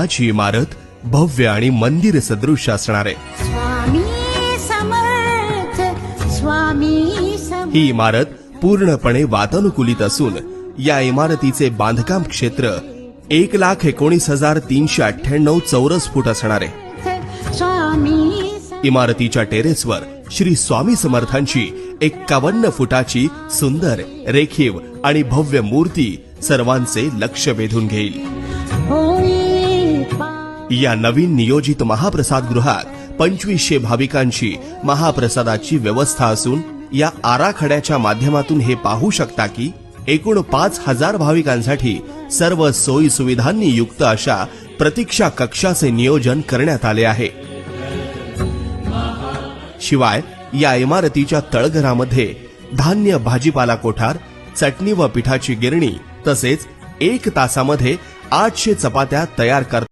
ची इमारत भव्य आणि मंदिर सदृश असणार. आहे ही इमारत पूर्णपणे वातानुकूलित असून या इमारतीचे बांधकाम क्षेत्र एक लाख एकोणीस हजार तीनशे अठ्ठ्याण्णव चौरस फूट असणार. आहे इमारतीच्या टेरेसवर श्री स्वामी समर्थांची एक्कावन्न फुटाची सुंदर रेखीव आणि भव्य मूर्ती सर्वांचे लक्ष वेधून घेईल. या नवीन नियोजित महाप्रसाद गृहात पंचवीसशे भाविकांची महाप्रसादाची व्यवस्था असून या आराखड्याच्या माध्यमातून हे पाहू शकता की एकूण पाच हजार भाविकांसाठी सर्व सोयी सुविधांनी युक्त अशा प्रतीक्षा कक्षाचे नियोजन करण्यात आले आहे. शिवाय या इमारतीच्या तळघरामध्ये धान्य भाजीपाला कोठार चटणी व पिठाची गिरणी तसेच एक तासामध्ये आठशे चपात्या तयार करतात